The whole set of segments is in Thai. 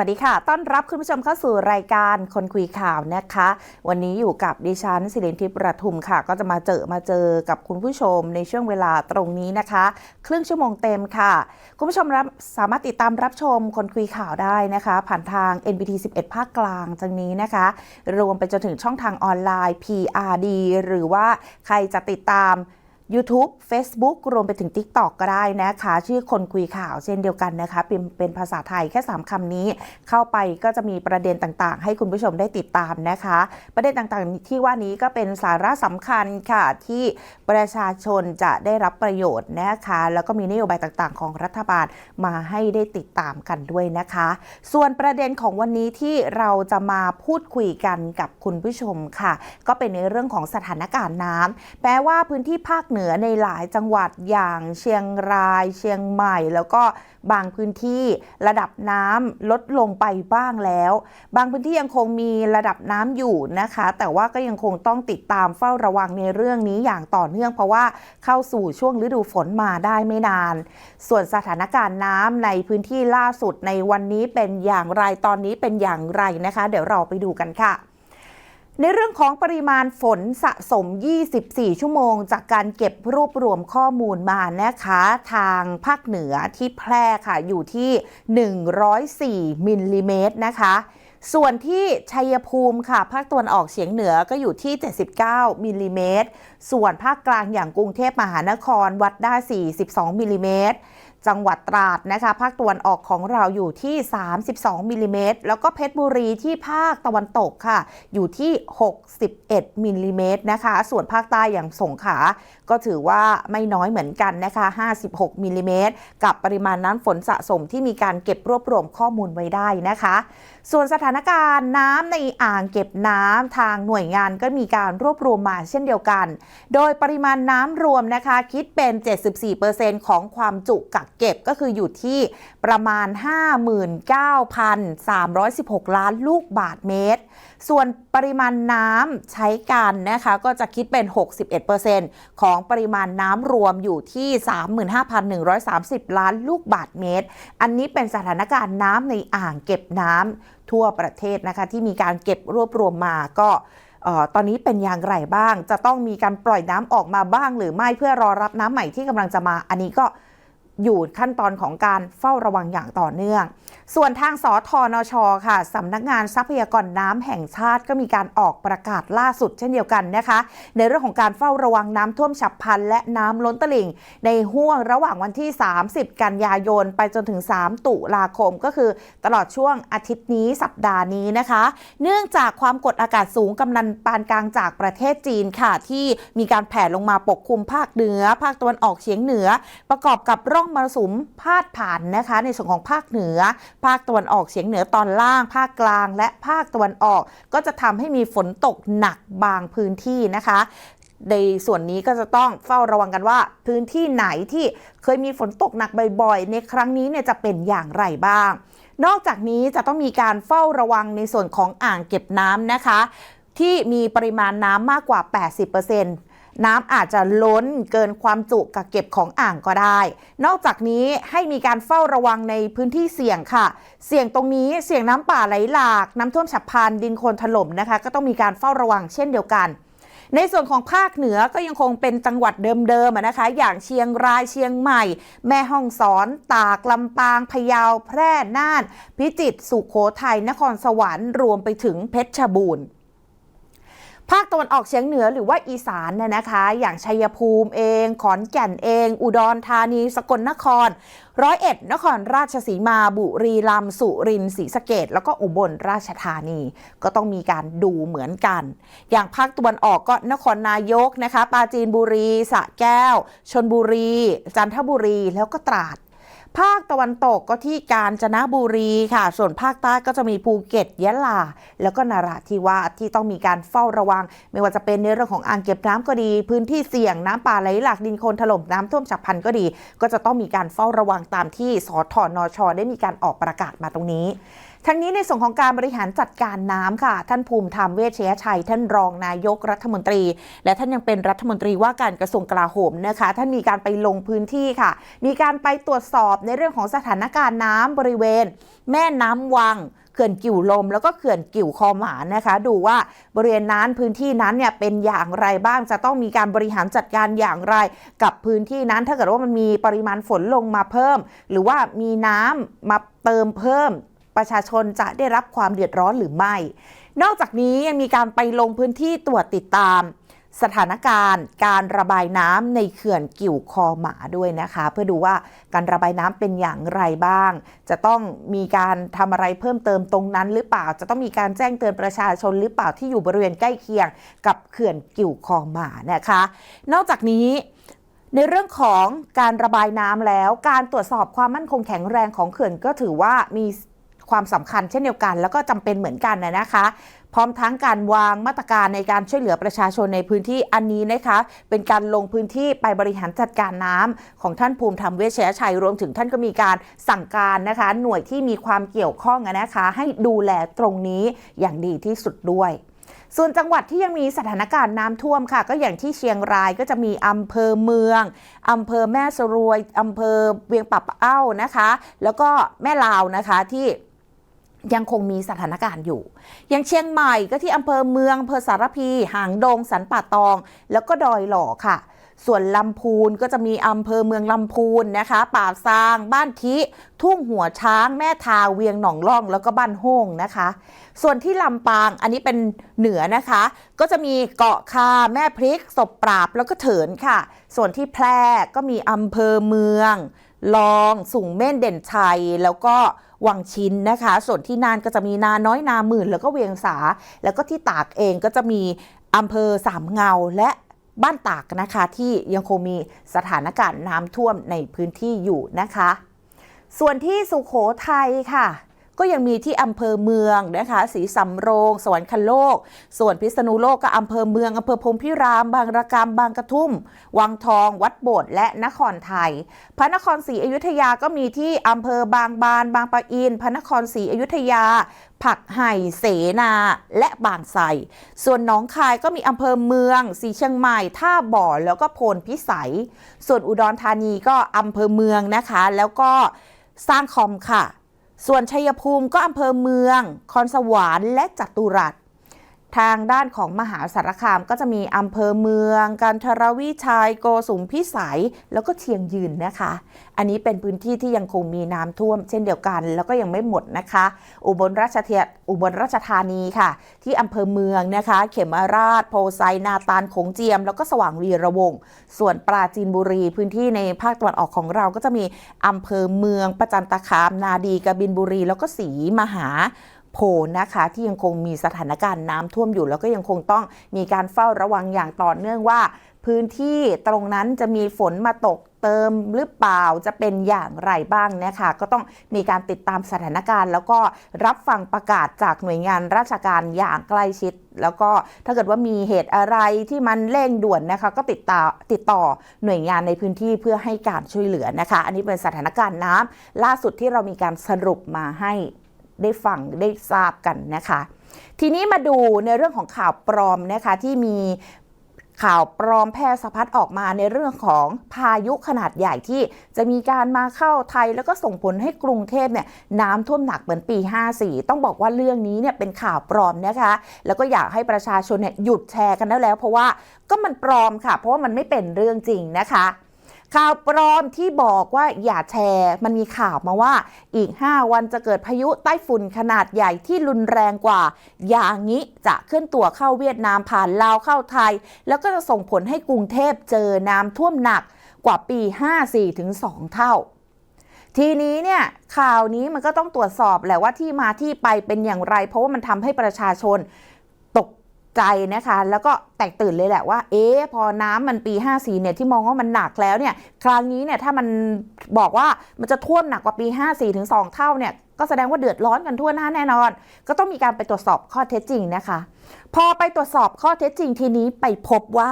สวัสดีค่ะ ต้อนรับคุณผู้ชมเข้าสู่รายการคนคุยข่าวนะคะ วันนี้อยู่กับดิฉันสิรินทิพย์ประทุมค่ะ ก็จะมาเจอมาเจอกับคุณผู้ชมในช่วงเวลาตรงนี้นะคะ ครึ่งชั่วโมงเต็มค่ะ คุณผู้ชมรับสามารถติดตามรับชมคนคุยข่าวได้นะคะ ผ่านทาง NBT 11 ภาคกลางทางนี้นะคะ รวมไปจนถึงช่องทางออนไลน์ PRD หรือว่าใครจะติดตาม YouTube Facebook รวมไปถึง TikTok ก็ได้นะคะ ชื่อคนคุยข่าวเช่นเดียวกันนะคะ เป็นเป็นภาษาไทยแค่ 3คำนี้ เข้าไปก็จะมีประเด็นต่างๆ ให้คุณผู้ชมได้ติดตามนะคะ ประเด็นต่างๆ ที่ว่านี้ก็เป็นสาระสำคัญค่ะ ที่ประชาชนจะได้รับประโยชน์นะคะ แล้วก็มีนโยบายต่างๆ ของรัฐบาลมาให้ได้ติดตามกันด้วยนะคะ ส่วนประเด็นของวันนี้ที่เราจะมาพูดคุยกันกับคุณผู้ชมค่ะ ก็เป็นในเรื่องของสถานการณ์น้ำแปลว่าพื้นที่ภาคเหนือือในหลายจังหวัดอย่างเชียงราย เชียงใหม่ แล้วก็บางพื้นที่ระดับน้ำลดลงไปบ้างแล้ว บางพื้นที่ยังคงมีระดับน้ำอยู่นะคะ แต่ว่าก็ยังคงต้องติดตามเฝ้าระวังในเรื่องนี้อย่างต่อเนื่องเพราะว่าเข้าสู่ช่วงฤดูฝนมาได้ไม่นาน ส่วนสถานการณ์น้ำในพื้นที่ล่าสุดในวันนี้เป็นอย่างไรตอนนี้เป็นอย่างไรนะคะ เดี๋ยวเราไปดูกันค่ะ ในเรื่องของปริมาณฝนสะสม 24 ชั่วโมง จากการเก็บรวบรวมข้อมูลมานะคะ ทางภาคเหนือที่แพร่ค่ะ อยู่ที่ 104 มิลลิเมตรนะคะ ส่วนที่ชัยภูมิค่ะ ภาคตะวันออกเฉียงเหนือก็อยู่ที่ 79 มิลลิเมตร ส่วนภาคกลางอย่างกรุงเทพมหานครวัดได้ 42 มิลลิเมตร จังหวัดตราดนะคะภาคตะวันออกของเราอยู่ที่ 32มิลลิเมตรแล้วก็เพชรบุรีที่ภาคตะวันตกค่ะ อยู่ที่ 61มิลลิเมตรนะคะ ส่วนภาคใต้อย่างสงขลาก็ถือว่าไม่น้อยเหมือนกันนะคะ 56มิลลิเมตรกับปริมาณน้ำฝนสะสมที่มีการเก็บรวบรวมข้อมูลไว้ได้นะคะ ส่วนสถานการณ์น้ำในอ่างเก็บน้ำทางหน่วยงานก็มีการรวบรวมมาเช่นเดียวกัน โดยปริมาณน้ำรวมนะคะ คิดเป็น 74%ของความจุกักเก็บก็คืออยู่ที่ประมาณ 59,316 ล้านลูกบาทเมตร ส่วนปริมาณน้ำใช้กันนะคะก็จะคิดเป็น 61%ของปริมาณน้ำรวมอยู่ที่ 35,130 ล้านลูกบาทเมตร อันนี้เป็นสถานการณ์น้ำในอ่างเก็บน้ำทั่วประเทศนะคะที่มีการเก็บรวบรวมมาก็ออตอนนี้เป็นอย่างไรบ้าง จะต้องมีการปล่อยน้ำออกมาบ้างหรือไม่เพื่อรอรับน้ำใหม่ที่กำลังจะมา อันนี้ก็ อยู่ขั้นตอนของการเฝ้าระวังอย่างต่อเนื่อง ส่วนทางสทนชค่ะสำนักงานทรัพยากรน้ำแห่งชาติก็มีการออกประกาศล่าสุดเช่นเดียวกันนะคะ ในเรื่องของการเฝ้าระวังน้ำท่วมฉับพลัน และน้ำล้นตลิ่ง ในห่วงระหว่างวันที่ 30 กันยายน ไปจนถึง 3 ตุลาคมก็คือตลอดช่วงอาทิตย์นี้สัปดาห์นี้นะคะ เนื่องจากความกดอากาศสูงกำลังปานกลางจากประเทศจีนค่ะ ที่มีการแผ่ลงมาปกคลุมภาคเหนือ ภาคตะวันออกเฉียงเหนือ ประกอบกับร่องมรสุมพาดผ่านนะคะ ในส่วนของภาคเหนือภาคตะวันออกเฉียงเหนือตอนล่าง ภาคกลาง และภาคตะวันออก ก็จะทำให้มีฝนตกหนักบางพื้นที่นะคะในส่วนนี้ก็จะต้องเฝ้าระวังกันว่า พื้นที่ไหนที่เคยมีฝนตกหนักบ่อยๆ ในครั้งนี้เนี่ยจะเป็นอย่างไรบ้าง นอกจากนี้จะต้องมีการเฝ้าระวังในส่วนของอ่างเก็บน้ำนะคะ ที่มีปริมาณน้ำมากกว่า 80% น้ำอาจจะล้นเกินความจุกักเก็บของอ่างก็ได้ นอกจากนี้ให้มีการเฝ้าระวังในพื้นที่เสี่ยงค่ะ เสี่ยงตรงนี้เสี่ยงน้ำป่าไหลหลาก น้ำท่วมฉับพลันดินโคลนถล่มนะคะ ก็ต้องมีการเฝ้าระวังเช่นเดียวกันในส่วนของภาคเหนือก็ยังคงเป็นจังหวัดเดิมๆนะคะ อย่างเชียงรายเชียงใหม่ แม่ฮ่องสอน ตากลำปางพะเยาแพร่น่าน พิจิตรสุขโขทัยนครสวรรค์รวมไปถึงเพชรบูรณ์ ภาคตะวันออกเฉียงเหนือหรือว่าอีสานเนี่ยนะคะ อย่างชัยภูมิเอง ขอนแก่นเอง อุดรธานี สกลนคร ร้อยเอ็ด นครราชสีมา บุรีรัมย์ สุรินทร์ ศรีสะเกดแล้วก็อุบลราชธานี ก็ต้องมีการดูเหมือนกัน อย่างภาคตะวันออกก็นครนายกนะคะ ปราจีนบุรี สระแก้ว ชนบุรี จันทบุรี แล้วก็ตราด ภาคตะวันตกก็ที่กาญจนบุรีค่ะ ส่วนภาคใต้ก็จะมีภูเก็ตยะลา แล้วก็นาราธิวาสที่ต้องมีการเฝ้าระวัง ไม่ว่าจะเป็นในเรื่องของอ่างเก็บน้ำก็ดี พื้นที่เสี่ยงน้ำป่าไหลหลากดินโคลนถล่มน้ำท่วมฉับพลันก็ดี ก็จะต้องมีการเฝ้าระวังตามที่สทนชได้มีการออกประกาศมาตรงนี้ ทั้งนี้ในส่วนของการบริหารจัดการน้ำค่ะ ท่านภูมิธรรมเวชยชัย ท่านรองนายกรัฐมนตรี และท่านยังเป็นรัฐมนตรีว่าการกระทรวงกลาโหมนะคะ ท่านมีการไปลงพื้นที่ค่ะ มีการไปตรวจสอบในเรื่องของสถานการณ์น้ำบริเวณ แม่น้ำวังเขื่อนกิ่วลม แล้วก็เขื่อนกิ่วคอหมานนะคะ ดูว่าบริเวณนั้นพื้นที่นั้นเนี่ยเป็นอย่างไรบ้างจะต้องมีการบริหารจัดการอย่างไร กับพื้นที่นั้นถ้าเกิดว่ามันมีปริมาณฝนลงมาเพิ่ม หรือว่ามีน้ำมาเติมเพิ่ม ประชาชนจะได้รับความเดือดร้อนหรือไม่ นอกจากนี้ยังมีการไปลงพื้นที่ตรวจติดตาม สถานการณ์ การระบายน้ำในเขื่อนกิ่วคอหมาด้วยนะคะ เพื่อดูว่าการระบายน้ำเป็นอย่างไรบ้าง จะต้องมีการทำอะไรเพิ่มเติมตรงนั้น หรือเปล่าจะต้องมีการแจ้งเตือนประชาชนหรือเปล่าที่อยู่บริเวณใกล้เคียง กับเขื่อนกิ่วคอหมานะคะ นอกจากนี้ในเรื่องของการระบายน้ำแล้ว การตรวจสอบความมั่นคงแข็งแรงของเขื่อนก็ถือว่ามี ความสำคัญเช่นเดียวกัน แล้วก็จำเป็นเหมือนกันนะนะคะ พร้อมทั้งการวางมาตรการในการช่วยเหลือประชาชนในพื้นที่อันนี้นะคะเป็นการลงพื้นที่ไปบริหารจัดการน้ำของท่านภูมิธรรมเวชยชัยรวมถึงท่านก็มีการสั่งการนะคะ หน่วยที่มีความเกี่ยวข้องนะคะ ให้ดูแลตรงนี้อย่างดีที่สุดด้วยส่วนจังหวัดที่ยังมีสถานการณ์น้ำท่วมค่ะ ก็อย่างที่เชียงรายก็จะมีอำเภอเมืองอำเภอแม่สรวยอำเภอเวียงปับเอ้านะคะ แล้วก็แม่ลาวนะคะที่ ยังคงมีสถานการณ์อยู่ อย่างเชียงใหม่ก็ที่อำเภอเมืองอำเภอสารพี หางดง สันป่าตอง แล้วก็ดอยหล่อค่ะ ส่วนลำพูนก็จะมีอำเภอเมืองลำพูนนะคะ ป่าซาง บ้านทิ ทุ่งหัวช้าง แม่ทาเวียงหนองล่อง แล้วก็บ้านโฮงนะคะ ส่วนที่ลำปางอันนี้เป็นเหนือนะคะ ก็จะมีเกาะคาแม่พริกศพปราบแล้วก็เถินค่ะ ส่วนที่แพร่ก็มีอำเภอเมือง ลอง สูงเม่นเด่นชัยแล้วก็ วังชินนะคะ ส่วนที่นานก็จะมีนาน้อยนาหมื่น แล้วก็เวียงสา แล้วก็ที่ตากเองก็จะมีอำเภอสามเงาและบ้านตากนะคะที่ยังคงมีสถานการณ์น้ำท่วมในพื้นที่อยู่นะคะ ส่วนที่สุขโขทัยค่ะ ก็ยังมีที่อำเภอเมืองนะคะศรีสำโรงสวรรคโลก ส่วนพิษณุโลกก็อำเภอเมืองอำเภอพรมพิราม บางระกำบางกระทุ่ม วังทอง วัดโบสถ์และนครไทย พระนครศรีอยุธยาก็มีที่อำเภอบางบาน บางปะอิน พระนครศรีอยุธยา ผักไห่เสนาและบางไทรส่วนหนองคายก็มีอำเภอเมืองสีเชียงใหม่ท่าบ่อแล้วก็โพนพิสัย ส่วนอุดรธานีก็อำเภอเมืองนะคะ แล้วก็สร้างคอมค่ะ ส่วนชัยภูมิก็อำเภอเมือง คอนสวรรค์และจัตุรัส ทางด้านของมหาสารคามก็จะมีอำเภอเมืองกันทรวิชัยโกสุมพิสัย แล้วก็เชียงยืนนะคะ อันนี้เป็นพื้นที่ที่ยังคงมีน้ำท่วมเช่นเดียวกัน แล้วก็ยังไม่หมดนะคะ อุบลราชเทียอุบลราชธานีค่ะ ที่อำเภอเมืองนะคะ เขมราช โพไซนาตาลโขงเจียม แล้วก็สว่างวีระวง ส่วนปราจีนบุรีพื้นที่ในภาคตะวันออกของเราก็จะมีอำเภอเมืองประจันตคาม นาดีกบินบุรี แล้วก็ศรีมหา โพนนะคะที่ยังคงมีสถานการณ์น้ำท่วมอยู่ แล้วก็ยังคงต้องมีการเฝ้าระวังอย่างต่อเนื่องว่า พื้นที่ตรงนั้นจะมีฝนมาตกเติมหรือเปล่าจะเป็นอย่างไรบ้างนะคะก็ต้องมีการติดตามสถานการณ์ แล้วก็รับฟังประกาศจากหน่วยงานราชการอย่างใกล้ชิด แล้วก็ถ้าเกิดว่ามีเหตุอะไรที่มันเร่งด่วนนะคะ ก็ติดต่อติดต่อหน่วยงานในพื้นที่เพื่อให้การช่วยเหลือนะคะ อันนี้เป็นสถานการณ์น้ำล่าสุดที่เรามีการสรุปมาให้ ได้ฟังได้ทราบกันนะคะ ทีนี้มาดูในเรื่องของข่าวปลอมนะคะที่มีข่าวปลอมแพร่สะพัดออกมาในเรื่องของพายุขนาดใหญ่ที่จะมีการมาเข้าไทยแล้วก็ส่งผลให้กรุงเทพเนี่ยน้ำท่วมหนักเหมือนปี 54 ต้องบอกว่าเรื่องนี้เนี่ยเป็นข่าวปลอมนะคะ แล้วก็อยากให้ประชาชนเนี่ยหยุดแชร์กันได้แล้ว เพราะว่าก็มันปลอมค่ะ เพราะว่ามันไม่เป็นเรื่องจริงนะคะ ข่าวปลอมที่บอกว่าอย่าแชร์ มันมีข่าวมาว่าอีก 5 วันจะเกิดพายุใต้ฝุ่นขนาดใหญ่ที่รุนแรงกว่า อย่างนี้จะเคลื่อนตัวเข้าเวียดนามผ่านลาวเข้าไทย แล้วก็จะส่งผลให้กรุงเทพเจอน้ำท่วมหนักกว่าปี 54ถึง2เท่า ทีนี้เนี่ยข่าวนี้มันก็ต้องตรวจสอบแหละว่าที่มาที่ไปเป็นอย่างไร เพราะว่ามันทำให้ประชาชน ใจนะคะ แล้วก็แตกตื่นเลยแหละว่า เอ๊ะ พอน้ำมันปี 54 เนี่ย ที่มองว่ามันหนักแล้วเนี่ย ครั้งนี้เนี่ย ถ้ามันบอกว่ามันจะท่วมหนักกว่าปี 54 ถึง 2 เท่าเนี่ย ก็แสดงว่าเดือดร้อนกันทั่วหน้าแน่นอน ก็ต้องมีการไปตรวจสอบข้อเท็จจริงนะคะ พอไปตรวจสอบข้อเท็จจริงทีนี้ไปพบว่า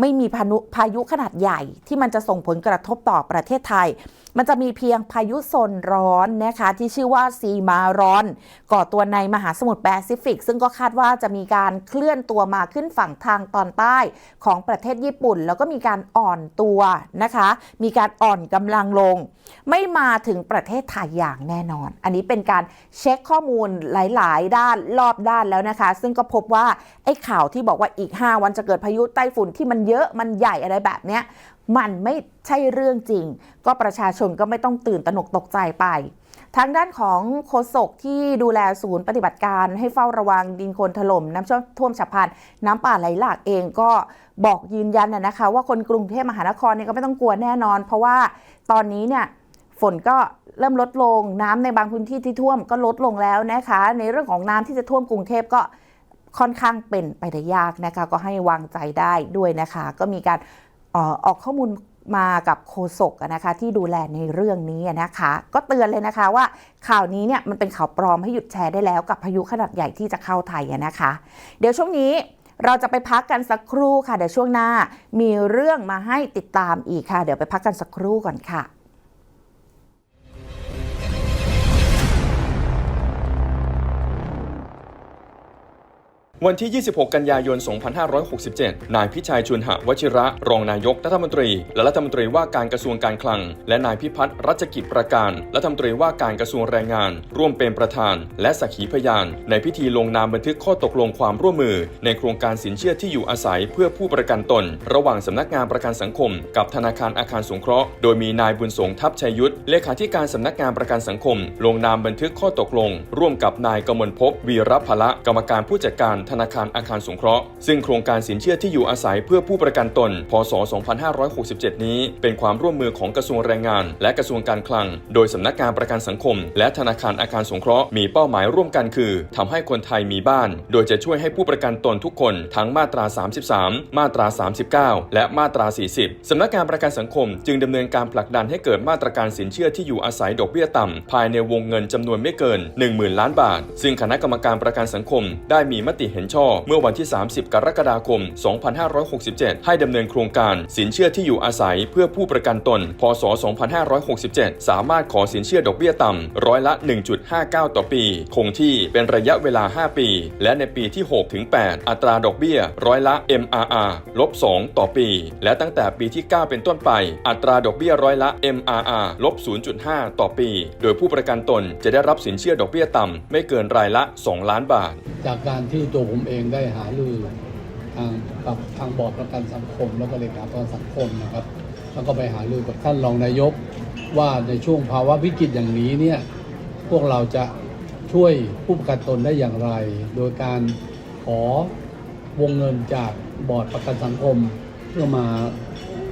ไม่มีพานุพายุขนาดใหญ่ที่มันจะส่งผลกระทบต่อประเทศไทย มันจะมีเพียงพายุโซนร้อนนะคะที่ชื่อว่าซีมาร้อน ก่อตัวในมหาสมุทรแปซิฟิก ซึ่งก็คาดว่าจะมีการเคลื่อนตัวมาขึ้นฝั่งทางตอนใต้ของประเทศญี่ปุ่น แล้วก็มีการอ่อนตัวนะคะ มีการอ่อนกำลังลง ไม่มาถึงประเทศไทยอย่างแน่นอน อันนี้เป็นการเช็คข้อมูลหลาย ๆ ด้านรอบด้านแล้วนะคะ ซึ่งก็พบว่าไอ้ข่าวที่บอกว่าอีก 5 วันจะเกิดพายุไต้ฝุ่นที่มันเยอะมันใหญ่อะไรแบบเนี้ย มันไม่ใช่เรื่องจริง ก็ประชาชนก็ไม่ต้องตื่นตระหนกตกใจไป ทางด้านของโฆษกที่ดูแลศูนย์ปฏิบัติการให้เฝ้าระวังดินโคลนถล่มน้ำท่วมฉับพลันน้ำป่าไหลหลากเองก็บอกยืนยันนะคะ ว่าคนกรุงเทพมหานครเนี่ยก็ไม่ต้องกลัวแน่นอน เพราะว่าตอนนี้เนี่ยฝนก็เริ่มลดลงน้ำในบางพื้นที่ที่ท่วมก็ลดลงแล้วนะคะ ในเรื่องของน้ำที่จะท่วมกรุงเทพก็ค่อนข้างเป็นไปได้ยากนะคะ ก็ให้วางใจได้ด้วยนะคะ ก็มีการ ออกข้อมูลมากับโฆษกนะคะที่ดูแลในเรื่องนี้นะคะ ก็เตือนเลยนะคะว่าข่าวนี้เนี่ยมันเป็นข่าวปลอมให้หยุดแชร์ได้แล้วกับพายุขนาดใหญ่ที่จะเข้าไทยนะคะ เดี๋ยวช่วงนี้เราจะไปพักกันสักครู่ค่ะเดี๋ยวช่วงหน้า มีเรื่องมาให้ติดตามอีกค่ะ เดี๋ยวไปพักกันสักครู่ก่อนค่ะ วันที่ 26 กันยายน 2567 นายพิชัยชุนหะวชิระ รองนายกรัฐมนตรี และรัฐมนตรีว่าการกระทรวงการคลัง และนายพิพัฒน์รัชกิจประการ รัฐมนตรีว่าการกระทรวงแรงงาน ร่วมเป็นประธาน และสักขีพยาน ในพิธีลงนามบันทึกข้อตกลงความร่วมมือ ในโครงการสินเชื่อที่อยู่อาศัยเพื่อผู้ประกันตน ระหว่างสำนักงานประกันสังคม กับธนาคารอาคารสงเคราะห์ โดยมีนายบุญสงทัพชัยยุทธเลขาธิการสำนักงานประกันสังคม ลงนามบันทึกข้อตกลง ร่วมกับนายกมลภพวีรพละกรรมการผู้จัดการธนาคารอาคารสงเคราะห์ ซึ่งโครงการสินเชื่อที่อยู่อาศัยเพื่อผู้ประกันตน พศ 2567 นี้ เป็นความร่วมมือของกระทรวงแรงงาน และกระทรวงการคลัง โดยสำนักงานประกันสังคม และธนาคารอาคารสงเคราะห์มีเป้าหมายร่วมกันคือทำให้คนไทยมีบ้าน โดยจะช่วยให้ผู้ประกันตนทุกคนทั้งมาตรา 33 มาตรา 39 และมาตรา 40สำนักงานประกันสังคม จึงดำเนินการผลักดันให้เกิดมาตรการสินเชื่อที่อยู่อาศัยดอกเบี้ยต่ำภายในวงเงินจำนวนไม่เกิน 10,000 ล้านบาท ซึ่งคณะกรรมการประกันสังคม ได้มีมติเห็นชอบเมื่อวันที่ 30 กรกฎาคม 2567 ให้ดำเนินโครงการสินเชื่อที่อยู่อาศัยเพื่อผู้ประกันตน พศ 2567 สามารถขอสินเชื่อดอกเบี้ยต่ำร้อยละ 1.59 ต่อปี คงที่เป็นระยะเวลา 5 ปี และในปีที่ 6 ถึง 8 อัตราดอกเบี้ยร้อยละ MRR ลบ 2 ต่อปี และตั้งแต่ปีที่ 9 เป็นต้นไป อัตราดอกเบี้ยร้อยละ MRR ลบ 0.5 ต่อปี โดยผู้ประกันตนจะได้รับสินเชื่อดอกเบี้ยต่ำไม่เกินรายละ 2 ล้านบาท จากการที่ตัวผมเองได้หารือทางกับทางบอร์ดประกันสังคม แล้วก็เลขาประกันสังคมนะครับ แล้วก็ไปหารือกับท่านรองนายก ว่าในช่วงภาวะวิกฤตอย่างนี้เนี่ยพวกเราจะช่วยผู้ประกันตนได้อย่างไร โดยการขอวงเงินจากบอร์ดประกันสังคม เพื่อมา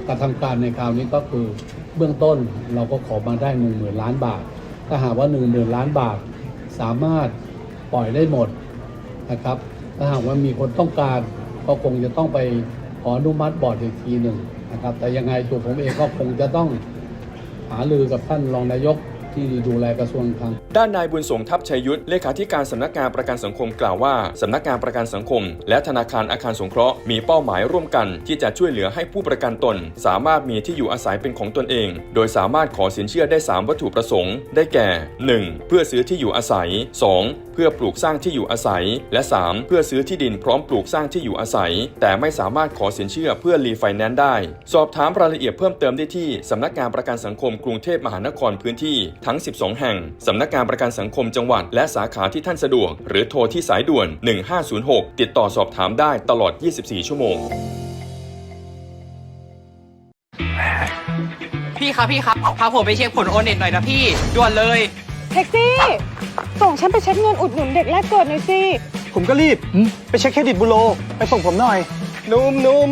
กระทำการในคราวนี้ก็คือเบื้องต้นเราก็ขอมาได้หนึ่งหมื่นล้านบาท ถ้าหากว่าหนึ่งหมื่นล้านบาท สามารถปล่อยได้หมดนะครับ ถ้าหากว่ามีคนต้องการก็คงจะต้องไปขออนุมัติบอร์ดอีกทีหนึ่งนะครับ แต่ยังไงตัวผมเองก็คงจะต้องหาลือกับท่านรองนายก ที่ดูแลกระทรวงคลังด้านนายบุญสงทัพชัยยุทธเลขาธิการสำนักงานประกันสังคมกล่าวว่าสำนักงานประกันสังคม และธนาคารอาคารสงเคราะห์มีเป้าหมายร่วมกันที่จะช่วยเหลือให้ผู้ประกันตน สามารถมีที่อยู่อาศัยเป็นของตนเอง โดยสามารถขอสินเชื่อได้ 3 วัตถุประสงค์ ได้แก่ 1. เพื่อซื้อที่อยู่อาศัย 2. เพื่อปลูกสร้างที่อยู่อาศัย และ 3. เพื่อซื้อที่ดินพร้อมปลูกสร้างที่อยู่อาศัย แต่ไม่สามารถขอสินเชื่อเพื่อรีไฟแนนซ์ได้ สอบถามรายละเอียดเพิ่มเติมได้ที่สำนักงานประกันสังคมกรุงเทพมหานครพื้นที่ทั้ง 12 แห่ง สำนักงานประกันสังคมจังหวัด และสาขาที่ท่านสะดวก หรือโทรที่สายด่วน 1506 ติดต่อสอบถามได้ตลอด 24 ชั่วโมง พี่ครับพี่ครับพาผมไปเช็คผลโอนเน็ตหน่อยนะพี่ด่วนเลย แท็กซี่ ส่งฉันไปเช็คเงินอุดหนุนเด็กแรกเกิดหน่อยสิ ผมก็รีบ ไปเช็คเครดิตบูโร ไปส่งผมหน่อย นุ่มนุ่ม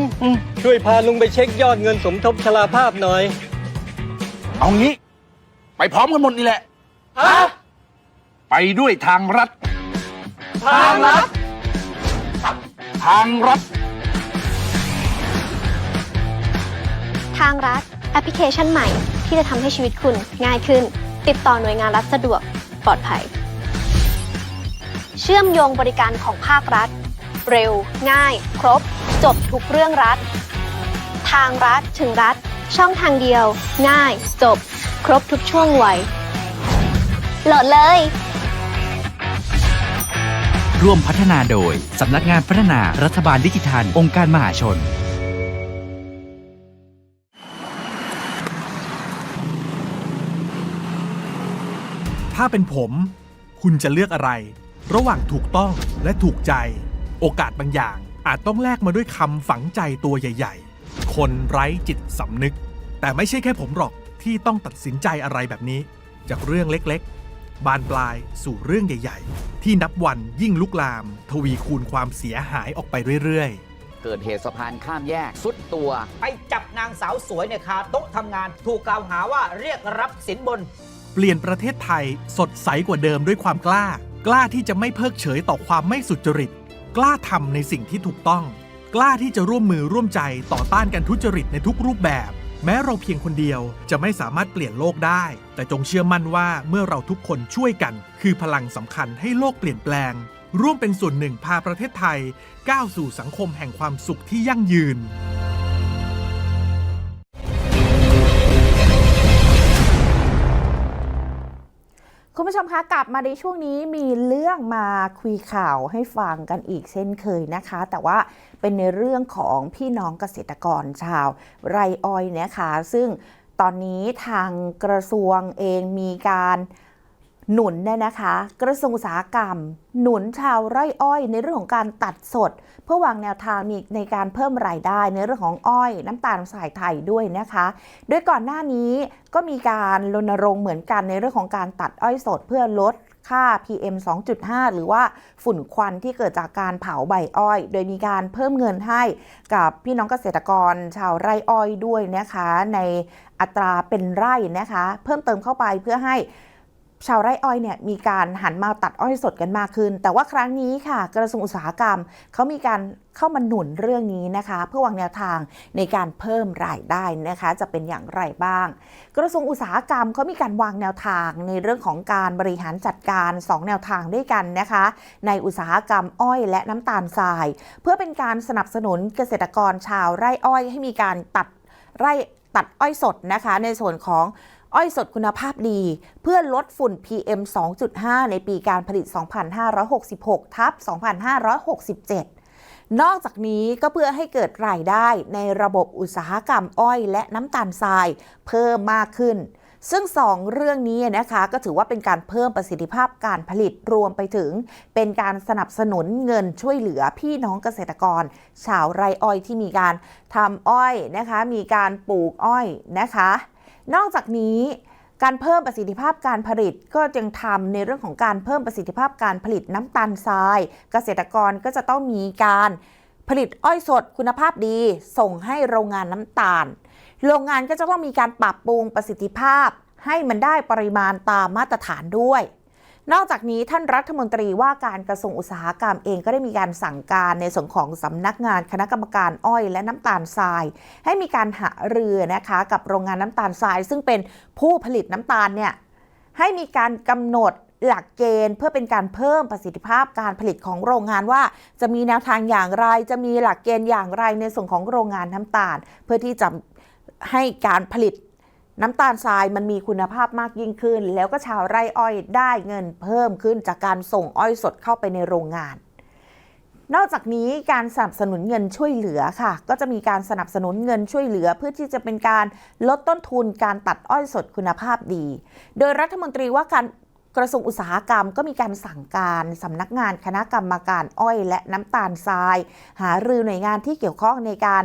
ช่วยพาลุงไปเช็คยอดเงินสมทบชราภาพหน่อย เอางี้ ไปพร้อมกันหมดนี่แหละไปด้วยทางรัฐ ทางลัดทางรัฐ ทางรัฐแอปพลิเคชันใหม่ที่จะทำให้ชีวิตคุณง่ายขึ้น ติดต่อหน่วยงานรัฐสะดวกปลอดภัย เชื่อมโยงบริการของภาครัฐ เร็ว ง่าย ครบ จบทุกเรื่องรัฐ ทางรัฐถึงรัฐ ช่องทางเดียว ง่าย จบ ครบทุกช่วงวัย โหลดเลย ร่วมพัฒนาโดย สำนักงานพัฒนารัฐบาลดิจิทัล องค์การมหาชน ถ้าเป็นผม คุณจะเลือกอะไร ระหว่างถูกต้องและถูกใจ โอกาสบางอย่าง อาจต้องแลกมาด้วยคำฝังใจตัวใหญ่ ๆ คนไร้จิตสำนึก แต่ไม่ใช่แค่ผมหรอก ที่ต้องตัดสินใจอะไรแบบนี้ จากเรื่องเล็กๆ บานปลายสู่เรื่องใหญ่ ๆ ที่นับวันยิ่งลุกลาม ทวีคูณความเสียหายออกไปเรื่อยๆเกิดเหตุสะพานข้ามแยกสุดตัว ไปจับนางสาวสวยเนี่ยคาโต๊ะทำงาน ถูกกล่าวหาว่าเรียกรับสินบน เปลี่ยนประเทศไทยสดใสกว่าเดิมด้วยความกล้า กล้าที่จะไม่เพิกเฉยต่อความไม่สุจริต กล้าทำในสิ่งที่ถูกต้อง กล้าที่จะร่วมมือร่วมใจต่อต้านการทุจริตในทุกรูปแบบ แม้เราเพียงคนเดียวจะไม่สามารถเปลี่ยนโลกได้ แต่จงเชื่อมั่นว่าเมื่อเราทุกคนช่วยกัน คือพลังสำคัญให้โลกเปลี่ยนแปลง ร่วมเป็นส่วนหนึ่งพาประเทศไทย ก้าวสู่สังคมแห่งความสุขที่ยั่งยืน คุณผู้ชมคะกลับมาในช่วงนี้มีเรื่องมาคุยข่าวให้ฟังกันอีกเช่นเคยนะคะ แต่ว่าเป็นในเรื่องของพี่น้องเกษตรกรชาว ไรอ้อยนะคะ ซึ่งตอนนี้ทางกระทรวงเองมีการ หนุนเนี่ยนะคะ กระทรวงอุตสาหกรรม หนุนชาวไร่อ้อยในเรื่องของการตัดสด เพื่อวางแนวทางในการเพิ่มรายได้ในเรื่องของอ้อย น้ำตาลสายไทยด้วยนะคะ โดยก่อนหน้านี้ก็มีการรณรงค์เหมือนกันในเรื่องของการตัดอ้อยสดเพื่อลดค่า PM 2.5 หรือว่าฝุ่นควันที่เกิดจากการเผาใบอ้อย โดยมีการเพิ่มเงินให้กับพี่น้องเกษตรกรชาวไร่อ้อยด้วยนะคะ ในอัตราเป็นไร่นะคะ เพิ่มเติมเข้าไปเพื่อให้ ชาวไร่อ้อยเนี่ยมีการหันมาตัดอ้อยสดกันมากขึ้น แต่ว่าครั้งนี้ค่ะ กระทรวงอุตสาหกรรมเขามีการเข้ามาหนุนเรื่องนี้นะคะ เพื่อวางแนวทางในการเพิ่มรายได้นะคะ จะเป็นอย่างไรบ้าง กระทรวงอุตสาหกรรมเขามีการวางแนวทางในเรื่องของการบริหารจัดการ 2 แนวทางด้วยกันนะคะ ในอุตสาหกรรมอ้อยและน้ำตาลทราย เพื่อเป็นการสนับสนุนเกษตรกรชาวไร่อ้อย ให้มีการตัดไร่ตัดอ้อยสดนะคะ ในส่วนของ อ้อยสดคุณภาพดี เพื่อลดฝุ่น PM 2.5 ในปีการผลิต 2566 ทับ 2567 นอกจากนี้ก็เพื่อให้เกิดรายได้ในระบบอุตสาหกรรมอ้อยและน้ำตาลทรายเพิ่มมากขึ้น ซึ่งสองเรื่องนี้นะคะก็ถือว่าเป็นการเพิ่มประสิทธิภาพการผลิตรวมไปถึง เป็นการสนับสนุนเงินช่วยเหลือพี่น้องเกษตรกร ชาวไร่อ้อยที่มีการทำอ้อยนะคะ มีการปลูกอ้อยนะคะ นอกจากนี้การเพิ่มประสิทธิภาพการผลิตก็ยังทำในเรื่องของการเพิ่มประสิทธิภาพการผลิตน้ำตาลทราย เกษตรกรก็จะต้องมีการผลิตอ้อยสดคุณภาพดี ส่งให้โรงงานน้ำตาล โรงงานก็จะต้องมีการปรับปรุงประสิทธิภาพ ให้มันได้ปริมาณตามมาตรฐานด้วย นอกจากนี้ท่านรัฐมนตรีว่าการกระทรวงอุตสาหกรรมเองก็ได้มีการสั่งการในส่วนของสำนักงานคณะกรรมการอ้อยและน้ำตาลทราย ให้มีการหารือนะคะกับโรงงานน้ำตาลทราย ซึ่งเป็นผู้ผลิตน้ำตาลเนี่ยให้มีการกำหนดหลักเกณฑ์เพื่อเป็นการเพิ่มประสิทธิภาพการผลิตของโรงงานว่า จะมีแนวทางอย่างไร จะมีหลักเกณฑ์อย่างไรในส่วนของโรงงานน้ำตาล เพื่อที่จะให้การผลิต น้ำตาลทรายมันมีคุณภาพมากยิ่งขึ้น แล้วก็ชาวไร่อ้อยได้เงินเพิ่มขึ้นจากการส่งอ้อยสดเข้าไปในโรงงาน นอกจากนี้การสนับสนุนเงินช่วยเหลือค่ะ ก็จะมีการสนับสนุนเงินช่วยเหลือ เพื่อที่จะเป็นการลดต้นทุนการตัดอ้อยสดคุณภาพดี โดยรัฐมนตรีว่าการ กระทรวงอุตสาหกรรมก็มีการสั่งการสำนักงานคณะกรรมการอ้อยและน้ำตาลทราย หารือหน่วยงานที่เกี่ยวข้องในการ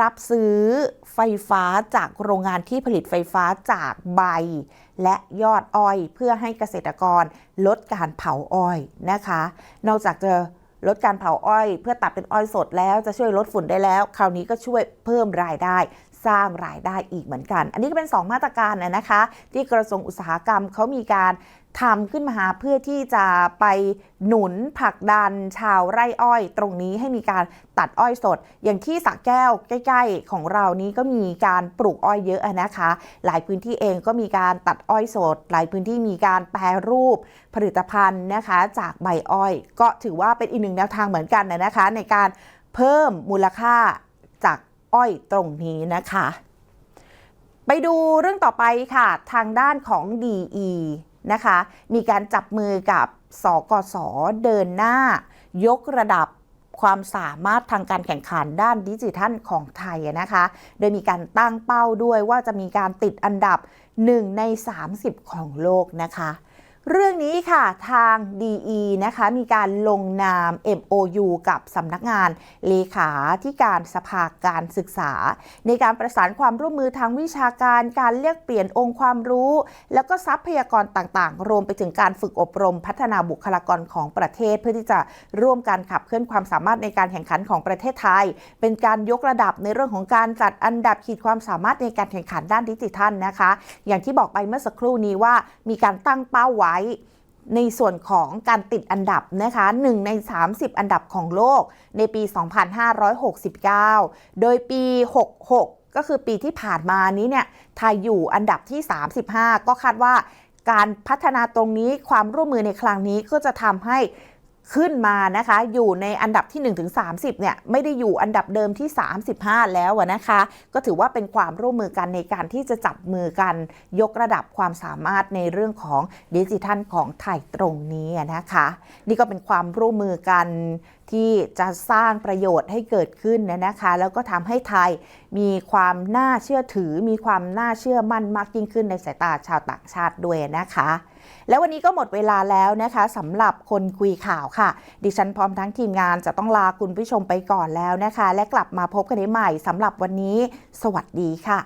รับซื้อไฟฟ้าจากโรงงานที่ผลิตไฟฟ้าจากใบ และยอดอ้อยเพื่อให้เกษตรกรลดการเผาอ้อยนะคะ นอกจากจะลดการเผาอ้อย เพื่อตัดเป็นอ้อยสดแล้วจะช่วยลดฝุ่นได้แล้ว คราวนี้ก็ช่วยเพิ่มรายได้สร้างรายได้อีกเหมือนกัน อันนี้ก็เป็น 2 มาตรการนะนะคะ ที่กระทรวงอุตสาหกรรมเขามีการ ทำขึ้นมาเพื่อที่จะไปหนุนผลักดันชาวไร่อ้อย ตรงนี้ให้มีการตัดอ้อยสด อย่างที่สระแก้วใกล้ ๆ ของเรานี้ก็มีการปลูกอ้อยเยอะนะคะ หลายพื้นที่เองก็มีการตัดอ้อยสด หลายพื้นที่มีการแปรรูปผลิตภัณฑ์นะคะจากใบอ้อย ก็ถือว่าเป็นอีกหนึ่งแนวทางเหมือนกันนะนะคะ ในการเพิ่มมูลค่าจากอ้อยตรงนี้นะคะ ไปดูเรื่องต่อไปค่ะทางด้านของ DE นะคะ มีการจับมือกับสกสเดินหน้ายกระดับความสามารถทางการแข่งขันด้านดิจิทัลของไทยนะคะ โดยมีการตั้งเป้าด้วยว่าจะมีการติดอันดับ 1 ใน 30 ของโลกนะคะ เรื่องนี้ค่ะทาง DE นะคะมีการลงนาม MOU กับสำนักงานเลขาที่การสภาการศึกษา ในการประสานความร่วมมือทางวิชาการการเรียกเปลี่ยนองค์ความรู้ แล้วก็ทรัพยากรต่างๆ รวมไปถึงการฝึกอบรมพัฒนาบุคลากรของประเทศ เพื่อที่จะร่วมการขับเคลื่อนความสามารถในการแข่งขันของประเทศไทย เป็นการยกระดับในเรื่องของการจัดอันดับขีดความสามารถในการแข่งขันด้านดิจิทัลนะคะ อย่างที่บอกไปเมื่อสักครู่นี้ว่ามีการตั้งเป้าไว้ในส่วนของการติดอันดับนะคะ1ใน 30 อันดับของโลกในปี 2569 โดยปี 66 ก็คือปีที่ผ่านมานี้เนี่ยไทยอยู่อันดับที่ 35 ก็คาดว่าการพัฒนาตรงนี้ความร่วมมือในครั้งนี้ก็จะทำให้ ขึ้นมานะคะ อยู่ในอันดับที่1-30 เนี่ย ไม่ได้อยู่อันดับเดิมที่ 35 แล้วนะคะ ก็ถือว่าเป็นความร่วมมือกันในการที่จะจับมือกัน ยกระดับความสามารถในเรื่องของดิจิทัลของไทยตรงนี้นะคะ นี่ก็เป็นความร่วมมือกันที่จะสร้างประโยชน์ให้เกิดขึ้นนะคะ แล้วก็ทำให้ไทยมีความน่าเชื่อถือ มีความน่าเชื่อมั่นมากยิ่งขึ้นในสายตาชาวต่างชาติด้วยนะคะ แล้ววันนี้ก็หมดเวลาแล้วนะคะสำหรับคนคุยข่าวค่ะ ดิฉันพร้อมทั้งทีมงานจะต้องลาคุณผู้ชมไปก่อนแล้วนะคะ และกลับมาพบกันได้ใหม่สำหรับวันนี้ สวัสดีค่ะ